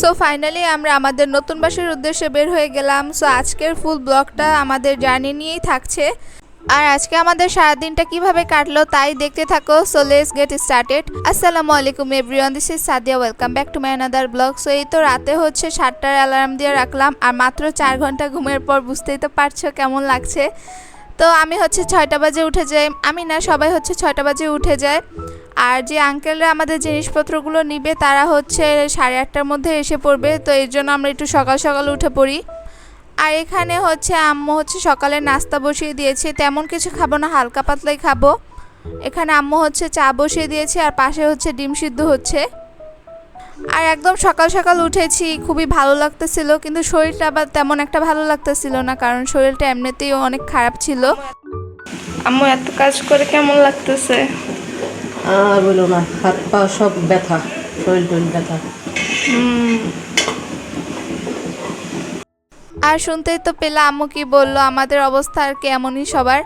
So finally আমরা আমাদের নতুন বাসের উদ্দেশ্যে বের হয়ে গেলাম। সো আজকের ফুল ব্লগটা আমাদের জার্নি নিয়েই থাকছে। আর আজকে আমাদের সারাদিনটা কীভাবে কাটলো তাই দেখতে থাকো। সো লেটস গেট স্টার্টেড আসসালামু আলাইকুম everyone this is Sadia welcome back to my another blog so এই তো রাতে হচ্ছে সাতটার অ্যালার্ম দিয়ে রাখলাম। আর মাত্র চার ঘণ্টা ঘুমের পর বুঝতেই তো পারছ কেমন লাগছে। তো, আমি হচ্ছে ছয়টা বাজে উঠে যাই। আমি না, সবাই হচ্ছে ছয়টা বাজে উঠে যায়। আর যে আঙ্কেলরা আমাদের জিনিসপত্রগুলো নিবে, তারা হচ্ছে সাড়ে আটটার মধ্যে এসে পড়বে। তো এর জন্য আমরা একটু সকাল সকাল উঠে পড়ি। আর এখানে হচ্ছে আম্মু হচ্ছে সকালে নাস্তা বসিয়ে দিয়েছে। তেমন কিছু খাব না, হালকা পাতলাই খাব। এখানে আম্মু হচ্ছে চা বসিয়ে দিয়েছে আর পাশে হচ্ছে ডিম সিদ্ধ হচ্ছে। আর একদম সকাল সকাল উঠেছি, খুবই ভালো লাগতেছিল, কিন্তু শরীরটা আবার তেমন একটা ভালো লাগতেছিল না, কারণ শরীরটা এমনিতেই অনেক খারাপ ছিল। আম্মু, এত কাজ করে কেমন লাগতেছে? আর বলো না, হাত পা সব ব্যথা, শরীর টরীর ব্যথা। আর শুনতেই তো পেলাম আম্মু কি বলল, আমাদের অবস্থা আর কেমনই সবার।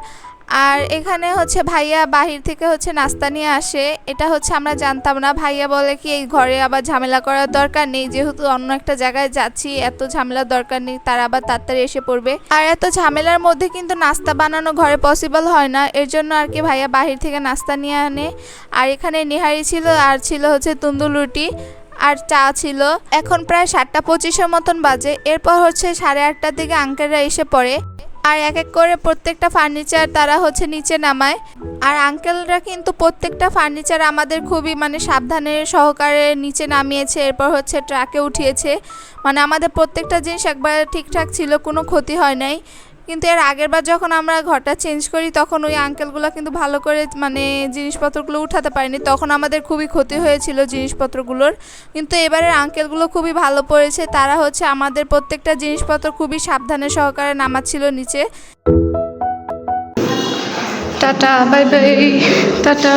আর এখানে হচ্ছে ভাইয়া বাহির থেকে হচ্ছে নাস্তা নিয়ে আসে। এটা হচ্ছে আমরা জানতাম না। ভাইয়া বলে কি, এই ঘরে আবার ঝামেলা করার দরকার নেই। যেহেতু অন্য একটা জায়গায় যাচ্ছি, এত ঝামেলার দরকার নেই, তারা আবার তাড়াতাড়ি এসে পড়বে। আর এত ঝামেলার মধ্যে কিন্তু নাস্তা বানানো ঘরে পসিবল হয় না। এর জন্য আর কি ভাইয়া বাহির থেকে নাস্তা নিয়ে আনে। আর এখানে নিহারি ছিল, আর ছিল হচ্ছে তন্দুর রুটি, আর চা ছিল। এখন প্রায় সাতটা পঁচিশের মতন বাজে। এরপর হচ্ছে সাড়ে আটটার দিকে আঙ্কেলরা এসে পড়ে। আর এক এক করে প্রত্যেকটা ফার্নিচার তারা হচ্ছে নিচে নামায়। আর আঙ্কেলরা কিন্তু প্রত্যেকটা ফার্নিচার আমাদের খুবই মানে সাবধানে সহকারে নিচে নামিয়েছে, এরপর হচ্ছে ট্রাকে উঠিয়েছে। মানে আমাদের প্রত্যেকটা জিনিস একবার ঠিকঠাক ছিল, কোনো ক্ষতি হয় নাই। কিন্তু এর আগের বার যখন আমরা ঘরটা চেঞ্জ করি, তখন ওই আঙ্কেলগুলো কিন্তু ভালো করে মানে জিনিসপত্রগুলো উঠাতে পারেনি। তখন আমাদের খুবই ক্ষতি হয়েছিল জিনিসপত্রগুলোর। কিন্তু এবারের আঙ্কেলগুলো খুবই ভালো পড়েছে। তারা হচ্ছে আমাদের প্রত্যেকটা জিনিসপত্র খুবই সাবধানে সহকারে নামাচ্ছিল নিচে। Tata bye bye tata.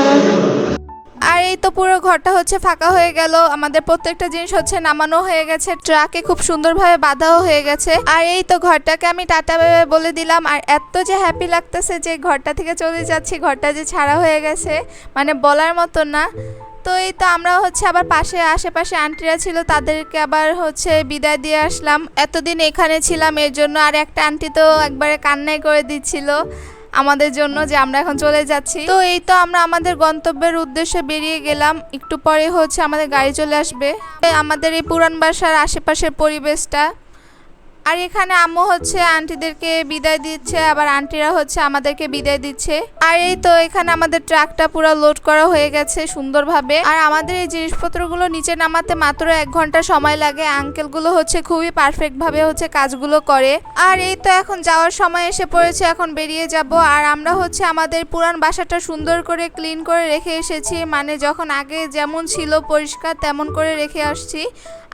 এই তো পুরো ঘরটা হচ্ছে ফাঁকা হয়ে গেল। আমাদের প্রত্যেকটা জিনিস হচ্ছে নামানো হয়ে গেছে। ট্রাকে খুব সুন্দরভাবে বাঁধাও হয়ে গেছে। আর এই তো ঘরটাকে আমি টাটা ভেবে বলে দিলাম। আর এত যে হ্যাপি লাগতেছে যে ঘরটা থেকে চলে যাচ্ছি, ঘরটা যে ছাড়া হয়ে গেছে মানে বলার মতো না। তো এই তো আমরা হচ্ছে আবার পাশে, আশেপাশে আন্টিরা ছিল, তাদেরকে আবার হচ্ছে বিদায় দিয়ে আসলাম। এতদিন এখানে ছিলাম, এর জন্য আর একটা আন্টি তো একবারে কান্নাই করে দিচ্ছিল। আমাদের জন্য যে আমরা এখন চলে যাচ্ছি। তো এই তো আমরা আমাদের গন্তব্যের উদ্দেশ্যে বেরিয়ে গেলাম। একটু পরে হচ্ছে আমাদের গাড়ি চলে আসবে। আমাদের এই পুরান বাসার আশেপাশের পরিবেশটা আর এখানে আম্মু হচ্ছে আন্টিদেরকে বিদায় দিচ্ছে, আবার আন্টিরা হচ্ছে আমাদেরকে বিদায় দিচ্ছে। আর এই তো এখানে আমাদের ট্রাকটা পুরো লোড করা হয়ে গেছে সুন্দরভাবে। আর আমাদের এই জিনিসপত্রগুলো নিচে নামাতে মাত্র এক ঘণ্টা সময় লাগে। আঙ্কেলগুলো হচ্ছে খুবই পারফেক্ট ভাবে হচ্ছে কাজগুলো করে। আর এই তো এখন যাওয়ার সময় এসে পড়েছে, এখন বেরিয়ে যাব। আর আমরা হচ্ছে আমাদের পুরান বাসাটা সুন্দর করে ক্লিন করে রেখে এসেছি। মানে যখন আগে যেমন ছিল পরিষ্কার, তেমন করে রেখে আসছি।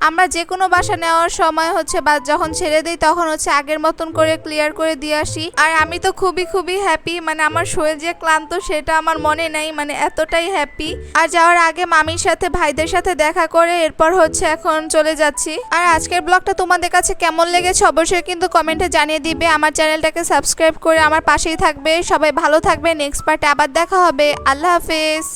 আমরা যে কোনো বাসা নেওয়ার সময় হচ্ছে বা যখন ছেড়ে দিই তখন হচ্ছে আগের মতন করে ক্লিয়ার করে দিয়ে আসি। আর আমি তো খুবই খুবই হ্যাপি মানে আমার শরীর যে ক্লান্ত সেটা আমার মনে নাই মানে এতটাই হ্যাপি আর যাওয়ার আগে মামির সাথে ভাইদের সাথে দেখা করে এরপর হচ্ছে এখন চলে যাচ্ছি। আর আজকের ব্লগটা তোমাদের কাছে কেমন লেগেছে অবশ্যই কিন্তু কমেন্টে জানিয়ে দিবে। আমার চ্যানেলটাকে সাবস্ক্রাইব করে আমার পাশেই থাকবে। সবাই ভালো থাকবে নেক্সট পার্টে আবার দেখা হবে। আল্লাহ হাফেজ।